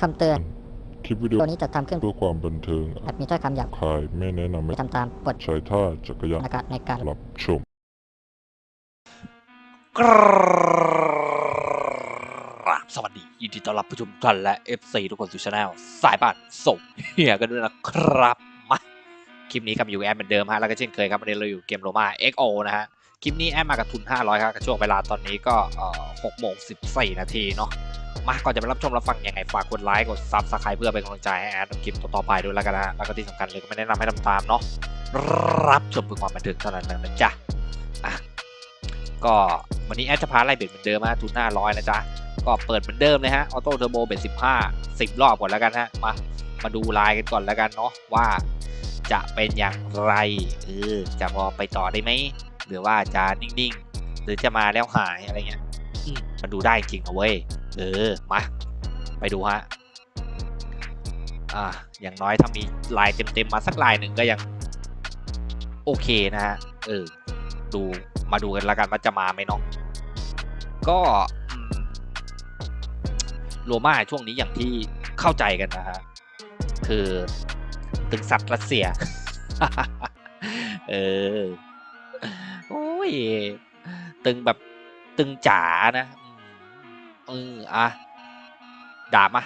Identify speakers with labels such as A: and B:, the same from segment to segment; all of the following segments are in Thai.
A: คำเตือน
B: คลิปวิดีโอ
A: ตัวนี้จะทำขึ้น
B: เพื่อความบันเทิง
A: อาจมีถ้อยคำหยาบ
B: คายไม่แนะนำให้
A: ไม่ทำตามบท
B: ใช้ท่าจักรยาน
A: ในการในการ
B: รับชม
C: กราบสวัสดียินดีต้อนรับผู้ชมทุกท่านและ FC ทุกคนสู่ช anel สายบ้านส่งเฮียกันด้วยนะครับมา คลิปนี้กับอยู่แอดเหมือนเดิมฮะแล้วก็เช่นเคยครับวันนี้เราอยู่เกมโรมา XO นะฮะคลิปนี้แอดมากับทุน 500 ครับกับช่วงเวลาตอนนี้ก็6โมง14 นาทีเนาะมาก่อนจะไปรับชมรับฟังยังไงฝากกดไลค์กดซับสไครป์เพื่อเป็นกำลังใจให้แอดคลิปต่อไปด้วยแล้วกันนะฮะแล้วก็ที่สำคัญเลยก็ไม่แนะนำให้ทำตามเนาะรับชมเพื่อความบันเทิงเท่านั้นนะจ๊ะอะก็วันนี้แอดจะพาไล่เบ็ดเหมือนเดิมฮะทุนหน้าร้อยนะจ๊ะก็เปิดเหมือนเดิมเลยฮะออโต้เทอร์โบเบ็ดสิบห้าสิบรอบก่อนแล้วกันฮะมามาดูลายกันก่อนแล้วกันเนาะว่า จะเป็นอย่างไรเออจะพอไปต่อได้ไหมหรือว่าจะนิ่งๆ หรือจะมาแล้วหายอะไรเงี้ยมันดูได้จริงนะเว้ยเออมาไปดูฮะอ่าอย่างน้อยถ้ามีลายเต็มๆมาสักลายหนึ่งก็ยังโอเคนะฮะเออดูมาดูกันล้วกันว่าจะมาไหมเนาะก็อืมโรม่าช่วงนี้อย่างที่เข้าใจกันนะฮะคือ ตึงสัตว์รัสเซีย เออ โอ้ย ตึงแบบตึงจ๋านะ เออ อะ ดาบมา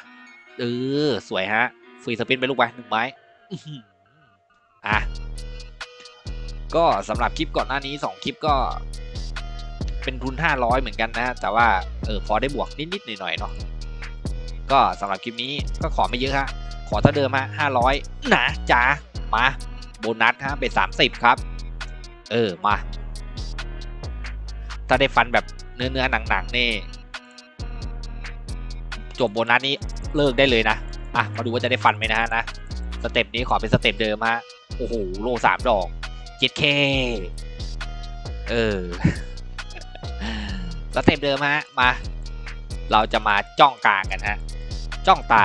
C: เออ สวยฮะ ฟรีสปินไปลูกไปหนึ่งไม้อื้อหืออะ ก็สำหรับคลิปก่อนหน้านี้2คลิปก็เป็นทุน 500 เหมือนกันนะ แต่ว่า เออ พอได้บวกนิด ๆ หน่อย ๆ เนาะ ก็สำหรับคลิปนี้ก็ขอไม่เยอะฮะ อเท่าเดิมฮะ500นะจ้ามาโบนัสฮะเป็น30ครับ เออมา ถ้าได้ฟันแบบเนื้อเนื้อๆหนังๆนี่ จบโบนัสนี้เลิกได้เลยนะ อะ มาดูว่าจะได้ฟันไหมนะฮะนะสเต็ปนี้ขอเป็นสเต็ปเดิมฮะโอ้โหโลสามดอกเจ็ดเคเออสเต็ปเดิมฮะมา เราจะมาจ้องกลางกันฮะจ้องตา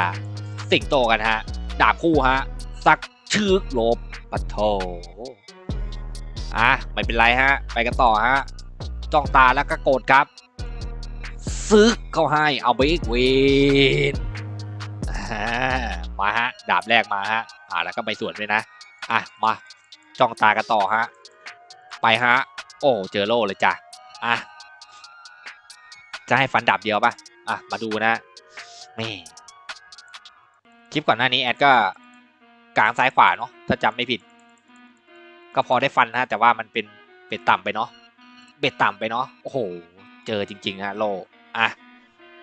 C: สิงโตกันฮะ ดาบคู่ฮะสักชึกลบปัทโทอะไม่เป็นไรฮะ ไปกันต่อฮะ จ้องตาแล้วก็โกรธครับ ซึกเข้าให้ เอาไปอีกเวนมาฮะ ดาบแรกมาฮะ อ่าแล้วก็ไปสวนด้วยนะ อะ มา จ้องตากันต่อฮะ ไปฮะ โอ้เจอโล่เลยจ้ะ อะ จะให้ฟันดับเดียวปะอะ มาดูนะแม่ คลิปก่อนหน้านี้แอดก็กลางซ้ายขวาเนาะถ้าจำไม่ผิด ก็พอได้ฟันนะแต่ว่ามันเป็นเบ็ดต่ำไปเนาะเบ็ดต่ำไปเนาะโอ้โห เจอจริงๆฮะโลอะ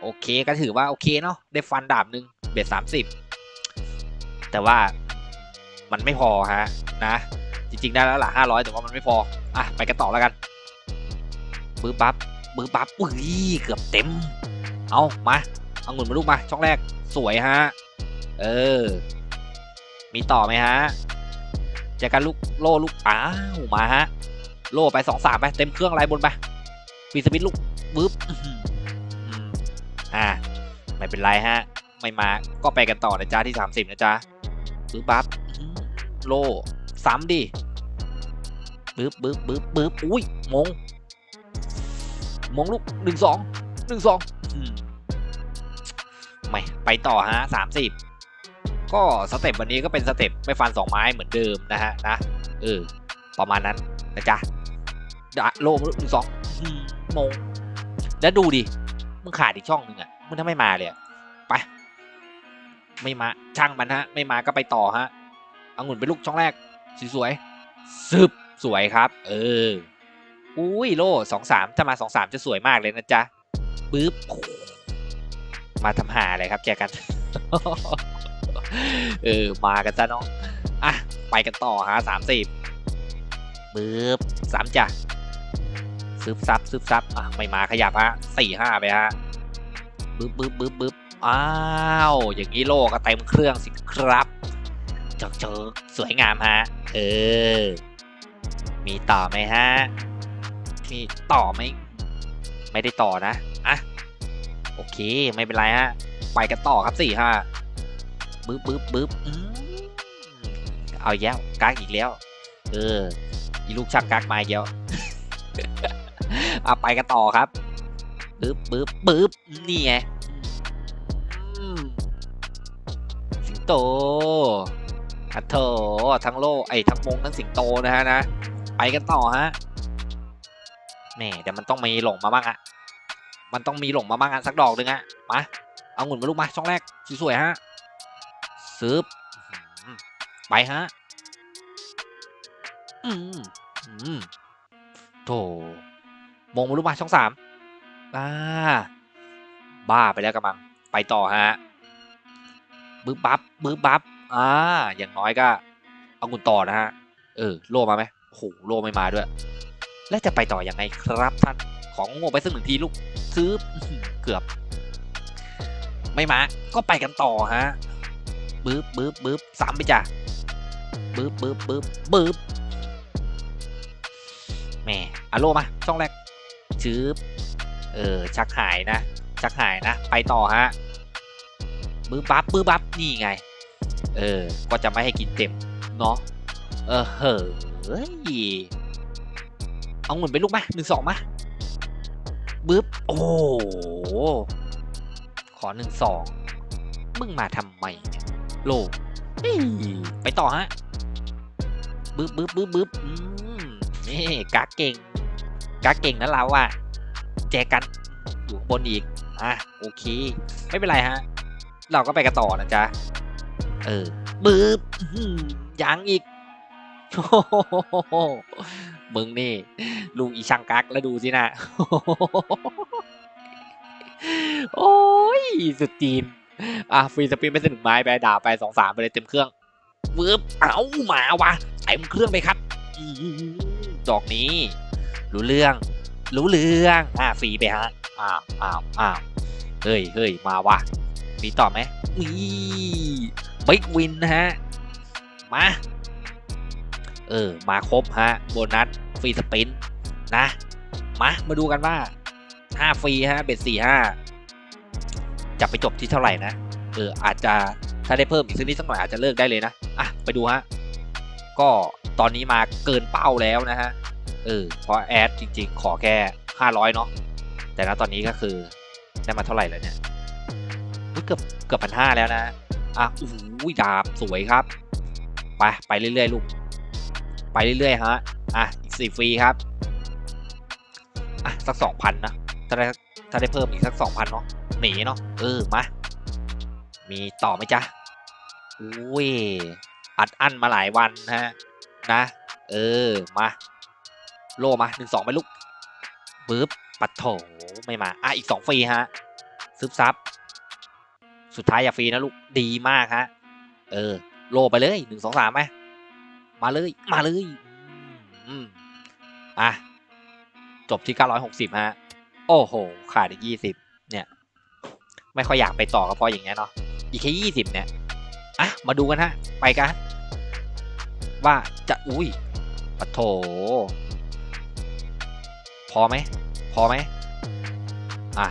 C: โอเคก็ถือว่าโอเคเนาะได้ฟันดาบหนึ่งเบ็ดสามสิบแต่ว่ามันไม่พอฮะนะ จริงๆได้แล้วล่ะห้าร้อยแต่ว่ามันไม่พออะไปกันต่อแล้วกันบื้อปั๊บบื้อปั๊บอุ้ยเกือบเต็ม เอามาเอาเงินมาลูกมาช่องแรกสวยฮะ เออ มีต่อไหมฮะเจอกันลูกโล่ลูกอ้าวมาฮะ โล่ไปสองสามไปเต็มเครื่องไรบนไปฟีสปินลูกบึ๊บอ่าไม่เป็นไรฮะ ไม่มาก็ไปกันต่อนะจ๊ะที่สามสิบนะจ๊ะบึ๊บปั๊บโล่ซ้ำดิบึ๊บบึ๊บบึ๊บบึ๊บอุ้ยมงมงลูกหนึ่งสองหนึ่งสองไม่ไปต่อฮะสามสิบ ก็สเต็ปวันนี้ก็เป็นสเต็ปไม่ฟันสองไม้เหมือนเดิมนะฮะนะเออประมาณนั้นนะจ๊ะดะโลมหนึ่งสองอื้อหือมงแล้วดูดิมึงขาดอีกช่องหนึ่งอะมึงถ้าไม่มาเลยไป ไม่มาช่างมันฮะ ไม่มาก็ไปต่อฮะองุ่นเป็นลูกช่องแรกสวยๆซึบสวยครับ เอออุ้ยโลสองสามถ้ามาสองสามจะสวยมากเลยนะจ๊ะปึ๊บมาทำหาอะไรครับแจกัน เออ มากันจ้ะน้อง อะ ไปกันต่อฮะสามสิบปึ๊บสามจ้ะซึบซับซึบซับอะไม่มาขยับฮะสี่ห้าไปฮะปึ๊บปึ๊บปึ๊บปึ๊บอ้าว อย่างนี้โลก็เต็มเครื่องสิครับเจกเจกสวยงามฮะ เออ มีต่อไหมฮะมีต่อไหมไม่ได้ต่อนะ อะ โอเค ไม่เป็นไรฮะ ไปกันต่อครับสี่ห้า บึ๊บบึ๊บบึ๊บอืมเอาอีกแล้วกากอีกแล้ว เอออีลูกชักกักมาอีกแล้วเอาไปกันต่อครับปึ๊บปึ๊บปึ๊บนี่ไงสิงโตอะโถทั้งโลกไอ้ทั้งมงทั้งสิงโตนะฮะนะ ไปกันต่อฮะแหม่เดี๋ยวมันต้องมีหลงมาบ้างอะมันต้องมีหลงมาบ้างอะสักดอกหนึ่งอะมา เอาหมุนมาลูกมาช่องแรกสวยๆฮะ ซึบอื้อไปฮะ อืมอืมโถมงมาลูกมาช่องสามอ่าบ้าไปแล้วกำลังไปต่อฮะบึ๊บบับบึ๊บบับอ่า อย่างน้อยก็ เอากุนต่อนะฮะ เออ โลมาไหมโหโลไม่มาด้วย แล้วจะไปต่ออยังไงครับท่าน ของโง่ไปสักหนึ่งทีลูกซื้อเกือบ ไม่มา ก็ไปกันต่อฮะ บึ๊บบึ๊บบึ๊บสามไปจ้ะบึ๊บบึ๊บบึ๊บบึ๊บแหม่อะโลมาช่องแรกชื้บเออชักหายนะ ชักหายนะ ไปต่อฮะบึ๊บบับบึ๊บบับนี่ไง เออ ก็จะไม่ให้กินเต็มเนาะเออเฮ้ยเอาเงินไปลูกมาหนึ่งสองมาบึ๊บโอ้ขอหนึ่งสองมึงมาทำไมเนี่ย โลเฮ้ยไปต่อฮะบึ๊บบึ๊บบึ๊บบึ๊บอืมนี่กากเก่งกากเก่งนะเราอะแจกันอยู่ข้างบนอีกอะโอเค ไม่เป็นไรฮะ เราก็ไปกันต่อนะจ๊ะ เออบึ๊บอื้อหือยังอีกโอ้โหมึงนี่ ลุงอีช่างกักแล้วดูสินะ โอ้ย สุดจีน อะฟรีสปินไม่สนุกไม้ไปด่าไปสองสามไปเลยเต็มเครื่องเวืบเอามาวะเต็มเครื่องไปครับอื้อหือดอกนี้ รู้เรื่อง รู้เรื่องอะฟรีไปฮะอ้าวอ้าวอ้าวเฮ้ยเฮ้ยมาวะมีต่อไหมมีบิ๊กวินนะฮะมาเออมาครบฮะโบนัสฟรีสปินนะมามาดูกันว่า 5 ฟรีฮะเบ็ด4 5 จะไปจบที่เท่าไหร่นะ เอออาจจะถ้าได้เพิ่มอีกสักนิดสักหน่อยอาจจะเลิกได้เลยนะ อะไปดูฮะ ก็ตอนนี้มาเกินเป้าแล้วนะฮะ เออเพราะแอดจริงๆ ขอแค่ 500 เนาะ แต่ณตอนนี้ก็คือได้มาเท่าไหร่แล้วเนี่ยเกือบเกือบพันห้าแล้วนะ อะโอ้โหดาบสวยครับ ไปไปเรื่อยๆลูก ไปเรื่อยๆฮะ อะอีกสี่ฟรีครับ อะสักสองพันนะ ถ้าได้ถ้าได้เพิ่มอีกสักสองพันเนาะ หนีเนาะเออมา มีต่อไหมจ๊ะอุ้ยอัดอั้นมาหลายวันนะฮะนะ เออมาโลมาหนึ่งสองไปลูกปึ๊บปัดโถไม่มาอะอีกสองฟรีฮะซึบซับสุดท้ายอย่าฟรีนะลูกดีมากฮะเออ โลไปเลยหนึ่งสองสามไหมมาเลยมาเลยอืมอะจบที่960ฮะ โอ้โห ขาดอีก20เนี่ย ไม่ค่อยอยากไปต่อก็เพราะอย่างเงี้ยเนาะอีกแค่20เนี่ยอะมาดูกันฮะ ไปกัน ว่าจะอุ้ยปะโถ พอไหม พอไหมอะ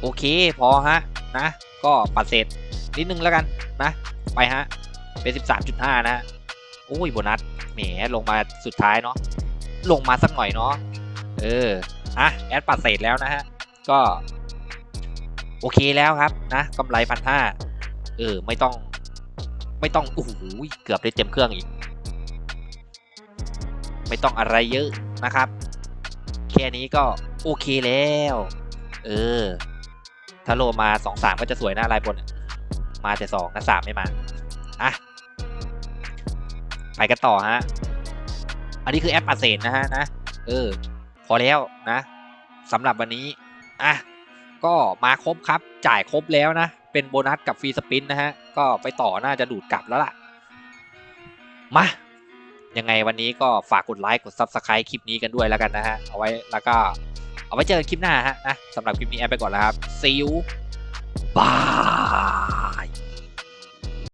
C: โอเค พอฮะ นะ ก็ปัดเศษนิดนึงแล้วกันนะ ไปฮะ เป็น 13.5 นะฮะโอ้ยโบนัสแหมลงมาสุดท้ายเนาะลงมาสักหน่อยเนาะเอออะแอดปัดเศษแล้วนะฮะ ก็ โอเคแล้วครับนะกำไรพันห้าเออ ไม่ต้อง ไม่ต้องโอ้โหเกือบได้เต็มเครื่องอีก ไม่ต้องอะไรเยอะนะครับ แค่นี้ก็โอเคแล้ว เออ ถ้าโลมาสองสามก็จะสวยหน้าลายบน มาแต่สองนะสามไม่มา อะ ไปกันต่อฮะ อันนี้คือแอปอัดเศษนะฮะนะ เออ พอแล้วนะสำหรับวันนี้ อะก็มาครบครับจ่ายครบแล้วนะ เป็นโบนัสกับฟรีสปินนะฮะ ก็ไปต่อน่าจะดูดกลับแล้วล่ะ มา ยังไงวันนี้ก็ฝากกดไลค์กด Subscribe คลิปนี้กันด้วยแล้วกันนะฮะ เอาไว้แล้วก็ เอาไว้เจอกันคลิปหน้าฮะนะสำหรับคลิปนี้แอปไปก่อนแล้วครับ see you bye